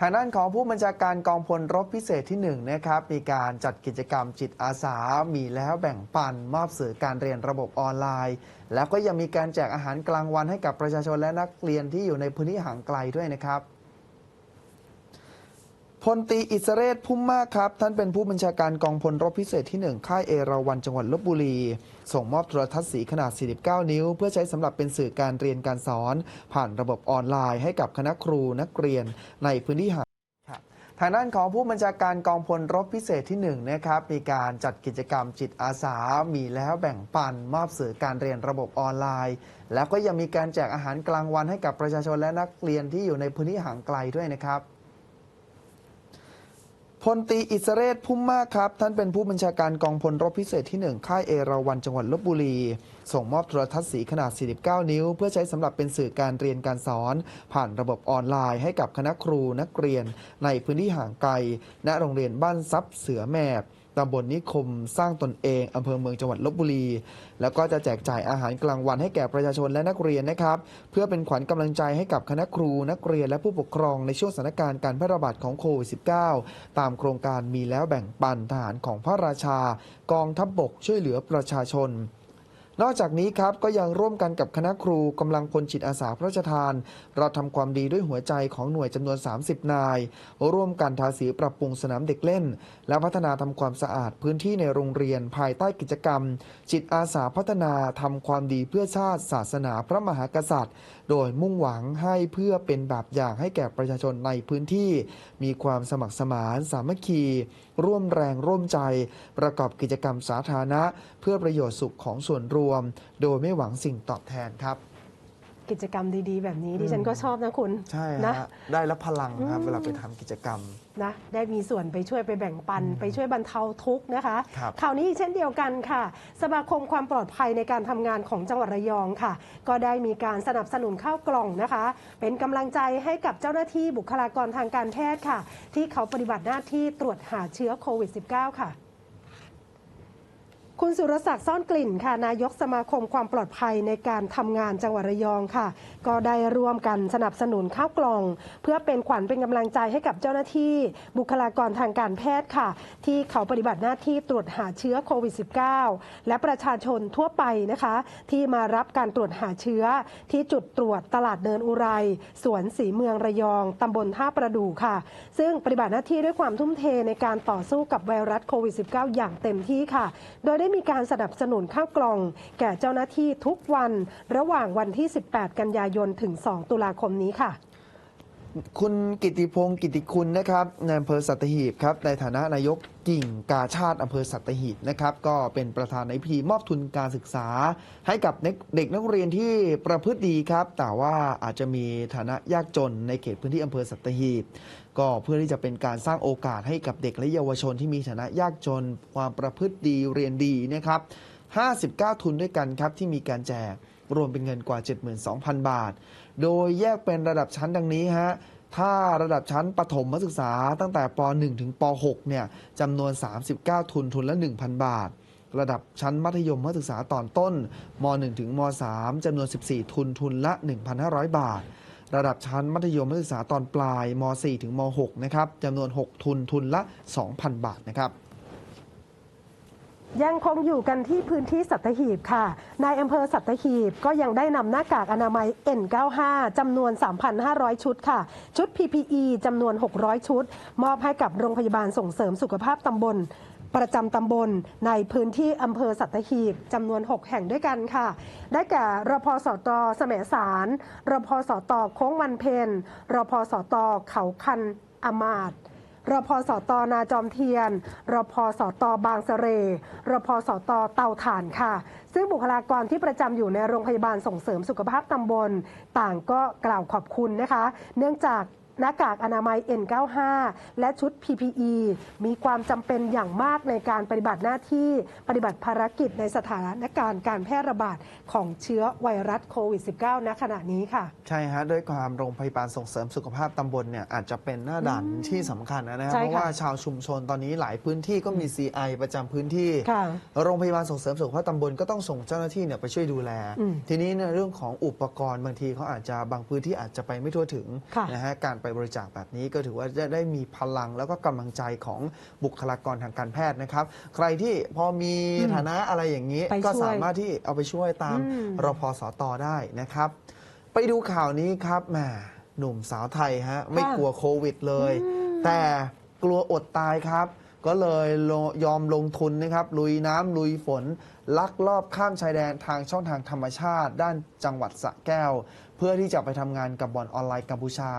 ทางด้านของผู้บัญชาการกองพลรบพิเศษที่1นะครับมีการจัดกิจกรรมจิตอาสา มีแล้วแบ่งปัน มอบสื่อการเรียนระบบออนไลน์ แล้วก็ยังมีการแจกอาหารกลางวันให้กับประชาชนและนักเรียนที่อยู่ในพื้นที่ห่างไกลด้วยนะครับ พลตีอิสเรศพุ่มมากครับ ท่านเป็นผู้บัญชาการกองพลรบพิเศษที่ 1 ค่ายเอราวันจังหวัดลบบุรี ส่งมอบโทรทัศน์สีขนาด 49 นิ้ว เพื่อใช้สำหรับเป็นสื่อการเรียนการสอน ผ่านระบบออนไลน์ให้กับคณะครูนักเรียนในพื้นที่ห่างทางด้านของผู้บัญชาการกองพลรบพิเศษที่1นะครับมีการจัดกิจกรรมจิตอาสา มีแล้วแบ่งปัน มอบสื่อการเรียนระบบออนไลน์ แล้วก็ยังมีการแจกอาหารกลางวันให้กับประชาชนและนักเรียนที่อยู่ในพื้นที่ห่างไกลด้วยนะครับ พลตีอิสเรศพุ่มมากครับ ท่านเป็นผู้บัญชาการกองพลรบพิเศษที่ 1 ค่ายเอราวันจังหวัดลบบุรี ส่งมอบโทรทัศน์สีขนาด 49 นิ้ว เพื่อใช้สำหรับเป็นสื่อการเรียนการสอน ผ่านระบบออนไลน์ให้กับคณะครูนักเรียน ในพื้นที่ห่างไกลณโรงเรียนบ้านซับเสือแมบ ตำบลนิคม สร้างตนเองอำเภอเมืองจังหวัดลบบุรี แล้วก็จะแจกจ่ายอาหารกลางวันให้แก่ประชาชนและนักเรียนนะครับ เพื่อเป็นขวัญกำลังใจให้กับคณะครูนักเรียนและผู้ปกครองในช่วงสถานการณ์การแพร่ระบาดของโควิด -19 ตามโครงการมีแล้วแบ่งปันทหารของพระราชา กองทัพบบกช่วยเหลือประชาชน นอกจากนี้ครับก็ยังร่วมกันกับคณะครูกำลังพลจิตอาสาพระราชทาน เราทำความดีด้วยหัวใจของหน่วยจำนวน 30 นาย ร่วมกันทาสีปรับปรุงสนามเด็กเล่น และพัฒนาทำความสะอาดพื้นที่ในโรงเรียนภายใต้กิจกรรม จิตอาสาพัฒนาทำความดีเพื่อชาติศาสนาพระมหากษัตริย์ โดยมุ่งหวังให้เพื่อเป็นแบบอย่างให้แก่ประชาชนในพื้นที่ มีความสมัครสมานสามัคคี ร่วมแรงร่วมใจ ประกอบกิจกรรมสาธารณะ พื่อประโยชน์สุขของส่วนรวม โดยไม่หวังสิ่งตอบแทนครับ กิจกรรมดีๆ แบบนี้อืมดิฉันก็ชอบนะคุณใช่นะ ฮะได้รับพลังครับอืมเวลาไปทำกิจกรรม นะได้มีส่วนไปช่วยไปแบ่งปันอืมไปช่วยบรรเทาทุกข์นะคะครับข่าวนี้เช่นเดียวกันค่ะ สมาคมความปลอดภัยในการทำงานของจังหวัดระยองค่ะ ก็ได้มีการสนับสนุนข้าวกล่องนะคะ เป็นกำลังใจให้กับเจ้าหน้าที่บุคลากรทางการแพทย์ค่ะ ที่เขาปฏิบัติหน้าที่ตรวจหาเชื้อโควิด -19 ค่ะ คุณสุรศักดิ์ซ่อนกลิ่นค่ะนายกสมาคมความปลอดภัยในการทำงานจังหวัดระยองค่ะ ก็ได้ร่วมกันสนับสนุนข้าวกล่อง เพื่อเป็นขวัญเป็นกำลังใจให้กับเจ้าหน้าที่ บุคลากรทางการแพทย์ค่ะ ที่เขาปฏิบัติหน้าที่ตรวจหาเชื้อโควิด -19 และประชาชนทั่วไปนะคะ ที่มารับการตรวจหาเชื้อ ที่จุดตรวจตลาดเดินอุไรสวนสีเมืองระยองตำบลท่าประดู่ค่ะ ซึ่งปฏิบัติหน้าที่ด้วยความทุ่มเทในการต่อสู้กับไวรัสโควิด -19 อย่างเต็มที่ค่ะ โดยได้ได้มีการสนับสนุนข้าวกล่อง แก่เจ้าหน้าที่ทุกวัน ระหว่างวันที่ 18 กันยายนถึง 2 ตุลาคมนี้ค่ะ คุณกิติพงศ์กิติคุณนะครับในอำเภอสัตหีบครับในฐานะนายกกิ่งกาชาติอำเภอสัตหีบนะครับก็เป็นประธานในพิธีมอบทุนการศึกษา ให้กับเด็กนักเรียนที่ประพฤติดีครับ แต่ว่าอาจจะมีฐานะยากจนในเขตพื้นที่อำเภอสัตหีบ ก็เพื่อที่จะเป็นการสร้างโอกาสให้กับเด็กและเยาวชนที่มีฐานะยากจน ความประพฤติดีเรียนดีนะครับ 59 ทุนด้วยกันครับที่มีการแจกรวมเป็นเงินกว่า 72,000 บาท โดยแยกเป็นระดับชั้นดังนี้ฮะถ้าระดับชั้นประถมศึกษาตั้งแต่ป .1 ถึงป .6 เนี่ยจำนวน 39 ทุนทุนละ 1,000 บาท ระดับชั้นมัธยมศึกษาตอนต้นม .1 ถึงม .3 จำนวน 14 ทุนทุนละ 1,500 บาท ระดับชั้นมัธยมศึกษาตอนปลายม .4 ถึงม .6 นะครับจำนวน 6 ทุนทุนละ 2,000 บาทนะครับยังคงอยู่กันที่พื้นที่สัตหีบค่ะ นายอำเภอสัตหีบก็ยังได้นำหน้ากากอนามัย N95 จำนวน 3,500 ชุดค่ะ ชุด PPE จำนวน 600 ชุด มอบให้กับโรงพยาบาลส่งเสริมสุขภาพตำบล ประจำตำบลในพื้นที่อำเภอสัตหีบจำนวน 6 แห่งด้วยกันค่ะ ได้แก่รพสตแสมสารรพสตโค้งวันเพนรพสตเขาคันอมาดรพสตนาจอมเทียน รพสตบางเสรรพสตเตาถ่านค่ะ ซึ่งบุคลากรที่ประจำอยู่ในโรงพยาบาลส่งเสริมสุขภาพตำบล ต่างก็กล่าวขอบคุณนะคะ เนื่องจาก หน้ากากอนามัย N95 และชุด PPE มีความจำเป็นอย่างมากในการปฏิบัติหน้าที่ปฏิบัติภารกิจในสถานการณ์การแพร่ระบาดของเชื้อไวรัสโควิด -19 ณขณะนี้ค่ะ ใช่ฮะด้วยความโรงพยาบาลส่งเสริมสุขภาพตำบลเนี่ยอาจจะเป็นหน้าด่านที่สำคัญนะฮะใช่เพค่ะราะว่าชาวชุมชนตอนนี้หลายพื้นที่ก็มี CI ประจำพื้นที่ค่ะโรงพยาบาลส่งเสริมสุขภาพตำบลก็ต้องส่งเจ้าหน้าที่เนี่ยไปช่วยดูแลอืมทีนี้ในเรื่องของอุปกรณ์บางทีเขาอาจจะบางพื้นที่อาจจะไปไม่ทั่วถึงค่ะนะฮะการปไปบริจาคแบบนี้ ก็ถือว่าจะได้มีพลังแล้วก็กำลังใจของบุคลากรทางการแพทย์นะครับ ใครที่พอมีอืมฐานะอะไรอย่างนี้ไปก็ช่วยสามารถที่เอาไปช่วยตามอืมรพสตได้นะครับ ไปดูข่าวนี้ครับแหมหนุ่มสาวไทยฮะไม่กลัวโควิดเลย แต่กลัวอดตายครับ ก็เลยลงยอมลงทุนนะครับ ลุยน้ำลุยฝน ลักลอบข้ามชายแดนทางช่องทางธรรมชาติ ด้านจังหวัดสระแก้ว เพื่อที่จะไปทำงานกับบ่อนออนไลน์กัมพูชา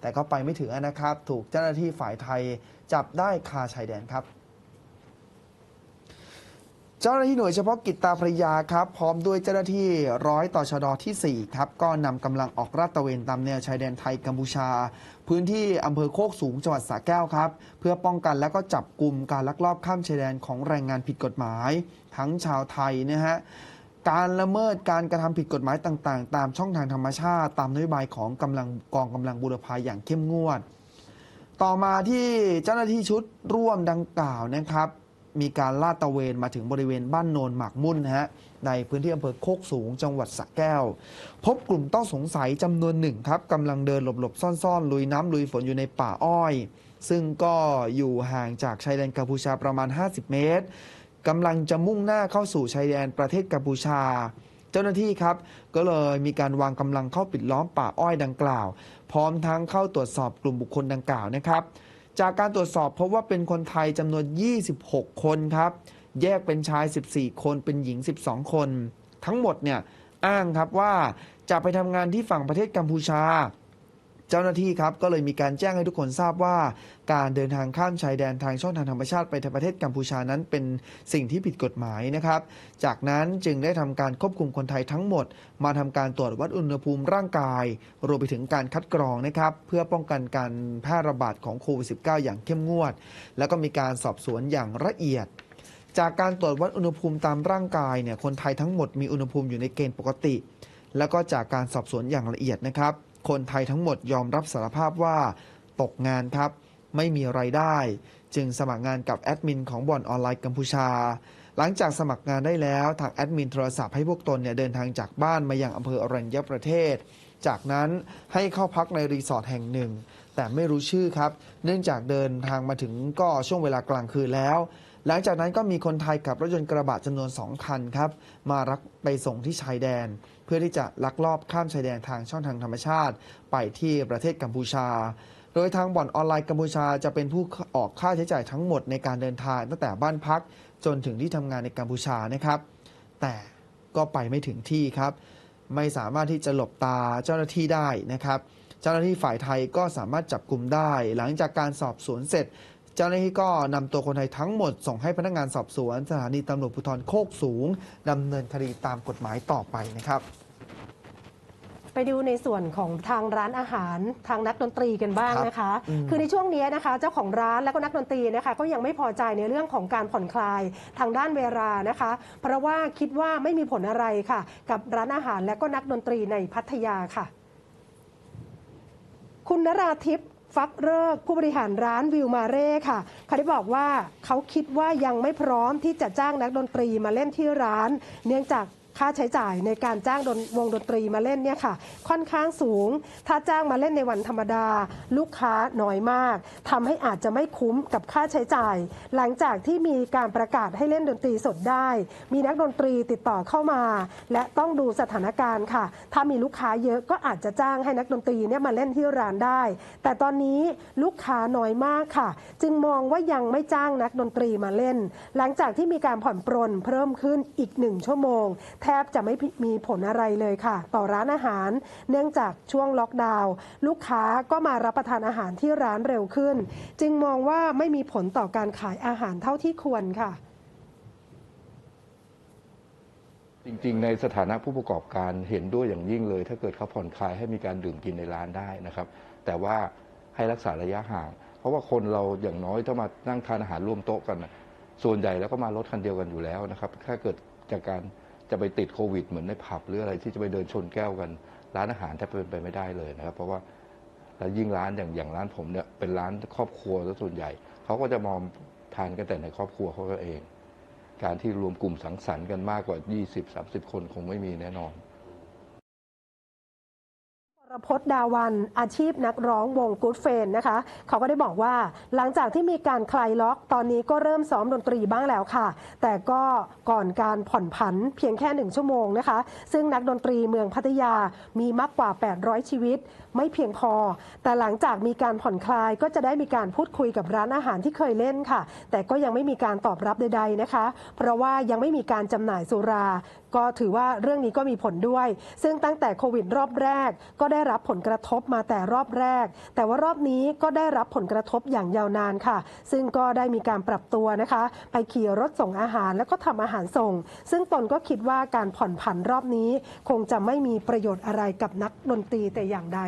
แต่ก็ไปไม่ถึงนะครับ ถูกเจ้าหน้าที่ฝ่ายไทยจับได้คาชายแดนครับเจ้าหน้าที่หน่วยเฉพาะกิจตาพระยาครับพร้อมด้วยเจ้าหน้าที่ร้อยต่อชดที่ 4 ครับก็นำกำลังออกราดตระเวนตามแนวชายแดนไทยกัมพูชา พื้นที่อำเภอโคกสูงจังหวัดสระแก้วครับ เพื่อป้องกันและก็จับกลุ่มการลักลอบข้ามชายแดนของแรงงานผิดกฎหมาย ทั้งชาวไทยนะฮะ การละเมิดการกระทำผิดกฎหมายต่าง ๆ ตามช่องทางธรรมชาติ ตามนโยบายของกำลังกองกำลังบูรพาอย่างเข้มงวด ต่อมาที่เจ้าหน้าที่ชุดร่วมดังกล่าวนะครับ มีการลาดตระเวนมาถึงบริเวณบ้านโนนหมากมุ่นนะฮะในพื้นที่อำเภอโคกสูงจังหวัดสระแก้ว พบกลุ่มต้องสงสัยจำนวนหนึ่งครับกำลังเดินหลบๆ ซ่อนๆ ลุยน้ำลุยฝนอยู่ในป่าอ้อย ซึ่งก็อยู่ห่างจากชายแดนกัมพูชาประมาณ 50 เมตร กำลังจะมุ่งหน้าเข้าสู่ชายแดนประเทศกัมพูชา เจ้าหน้าที่ครับ ก็เลยมีการวางกำลังเข้าปิดล้อมป่าอ้อยดังกล่าว พร้อมทั้งเข้าตรวจสอบกลุ่มบุคคลดังกล่าวนะครับ จากการตรวจสอบพบว่าเป็นคนไทยจำนวน 26 คนครับ แยกเป็นชาย 14 คนเป็นหญิง 12 คน ทั้งหมดเนี่ยอ้างครับว่าจะไปทำงานที่ฝั่งประเทศกัมพูชา เจ้าหน้าที่ครับก็เลยมีการแจ้งให้ทุกคนทราบว่า การเดินทางข้ามชายแดนทางช่องทางธรรมชาติไปทางประเทศกัมพูชานั้นเป็นสิ่งที่ผิดกฎหมายนะครับ จากนั้นจึงได้ทำการควบคุมคนไทยทั้งหมด มาทำการตรวจวัดอุณหภูมิร่างกาย รวมไปถึงการคัดกรองนะครับ เพื่อป้องกันการแพร่ระบาดของโควิด -19 อย่างเข้มงวด แล้วก็มีการสอบสวนอย่างละเอียดจากการตรวจวัดอุณหภูมิตามร่างกายเนี่ยคนไทยทั้งหมดมีอุณหภูมิอยู่ในเกณฑ์ปกติ แล้วก็จากการสอบสวนอย่างละเอียดนะครับ คนไทยทั้งหมดยอมรับสารภาพว่า ตกงานครับ ไม่มีไรายได้ จึงสมัครงานกับแอดมินของบ่อนออนไลน์กัมพูชา หลังจากสมัครงานได้แล้วทางแอดมินโทรศัพท์ให้พวกตนเนี่ยเดินทางจากบ้านมายังอำเภออรัญญประเทศ จากนั้นให้เข้าพักในรีสอร์ทแห่งหนึ่ง แต่ไม่รู้ชื่อครับ เนื่องจากเดินทางมาถึงก็ช่วงเวลากลางคืนแล้ว หลังจากนั้นก็มีคนไทยขับรถยนต์กระบะจำนวน 2 คันครับ มารับไปส่งที่ชายแดน เพื่อที่จะลักลอบข้ามชายแดนทางช่องทางธรรมชาติ ไปที่ประเทศกัมพูชา โดยทางบ่อนออนไลน์กัมพูชาจะเป็นผู้ออกค่าใช้จ่ายทั้งหมดในการเดินทางตั้งแต่บ้านพักจนถึงที่ทำงานในกัมพูชานะครับ แต่ก็ไปไม่ถึงที่ครับ ไม่สามารถที่จะหลบตาเจ้าหน้าที่ได้นะครับ เจ้าหน้าที่ฝ่ายไทยก็สามารถจับกลุ่มได้ หลังจากการสอบสวนเสร็จ เจ้าหน้าที่ก็นำตัวคนไทยทั้งหมด ส่งให้พนักงานสอบสวน สถานีตำรวจภูธรโคกสูงดำเนินคดีตามกฎหมายต่อไปนะครับไปดูในส่วนของทางร้านอาหารทางนักดนตรีกันบ้างครับนะคะอืมคือในช่วงนี้นะคะ เจ้าของร้านและก็นักดนตรีนะคะ ก็ยังไม่พอใจในเรื่องของการผ่อนคลายทางด้านเวลานะคะ เพราะว่าคิดว่าไม่มีผลอะไรค่ะ กับร้านอาหารและก็นักดนตรีในพัทยาค่ะ คุณนราทิพย์ ฟักเลิกผู้บริหารร้านวิวมาเร่ค่ะเขาได้บอกว่าเขาคิดว่ายังไม่พร้อมที่จะจ้างนักดนตรีมาเล่นที่ร้าน เนื่องจาก ค่าใช้จ่ายในการจ้างดนวงดนตรีมาเล่นเนี่ยค่ะ ค่อนข้างสูง ถ้าจ้างมาเล่นในวันธรรมดา ลูกค้าน้อยมากทำให้อาจจะไม่คุ้มกับค่าใช้จ่าย หลังจากที่มีการประกาศให้เล่นดนตรีสดได้ มีนักดนตรีติดต่อเข้ามา และต้องดูสถานการณ์ค่ะ ถ้ามีลูกค้าเยอะก็อาจจะจ้างให้นักดนตรีเนี่ยมาเล่นที่ร้านได้ แต่ตอนนี้ลูกค้าน้อยมากค่ะ จึงมองว่ายังไม่จ้างนักดนตรีมาเล่น หลังจากที่มีการผ่อนปรนเพิ่มขึ้นอีกหนึ่งชั่วโมงทบจะไม่มีผลอะไรเลยค่ะ ต่อร้านอาหาร เนื่องจากช่วงล็อกดาวน์ลูกค้าก็มารับประทานอาหารที่ร้านเร็วขึ้น จึงมองว่าไม่มีผลต่อการขายอาหารเท่าที่ควรค่ะ จริงๆ ในสถานะผู้ประกอบการเห็นด้วยอย่างยิ่งเลย ถ้าเกิดเขาผ่อนคลายให้มีการดื่มกินในร้านได้นะครับ แต่ว่าให้รักษาระยะห่าง เพราะว่าคนเราอย่างน้อยถ้ามานั่งทานอาหารร่วมโต๊ะกัน ส่วนใหญ่แล้วก็มารถคันเดียวกันอยู่แล้วนะครับ ถ้าเกิดจากการ จะไปติดโควิดเหมือนในผับหรืออะไรที่จะไปเดินชนแก้วกันร้านอาหารแทบเป็นไปไม่ได้เลยนะครับ เพราะว่าแล้วยิ่งร้านอย่างอย่างร้านผมเนี่ยเป็นร้านครอบครัวซะส่วนใหญ่เขาก็จะมองทานกันแต่ในครอบครัวเขาเอง การที่รวมกลุ่มสังสรรค์กันมากกว่า 20-30 คนคงไม่มีแน่นอน พจน์ดาวันอาชีพนักร้องวงกู๊ดเฟนนะคะ เขาก็ได้บอกว่าหลังจากที่มีการคลายล็อกตอนนี้ก็เริ่มซ้อมดนตรีบ้างแล้วค่ะ แต่ก็ก่อนการผ่อนผันเพียงแค่หนึ่งชั่วโมงนะคะ ซึ่งนักดนตรีเมืองพัทยามีมากกว่า 800 ชีวิต ไม่เพียงพอ แต่หลังจากมีการผ่อนคลายก็จะได้มีการพูดคุยกับร้านอาหารที่เคยเล่นค่ะ แต่ก็ยังไม่มีการตอบรับใดๆนะคะ เพราะว่ายังไม่มีการจำหน่ายสุรา ก็ถือว่าเรื่องนี้ก็มีผลด้วย ซึ่งตั้งแต่โควิดรอบแรก ก็ได้รับผลกระทบมาแต่รอบแรก แต่ว่ารอบนี้ก็ได้รับผลกระทบอย่างยาวนานค่ะ ซึ่งก็ได้มีการปรับตัวนะคะ ไปขี่รถส่งอาหารแล้วก็ทำอาหารส่ง ซึ่งตนก็คิดว่าการผ่อนผันรอบนี้ คงจะไม่มีประโยชน์อะไรกับนักดนตรีแต่อย่างใด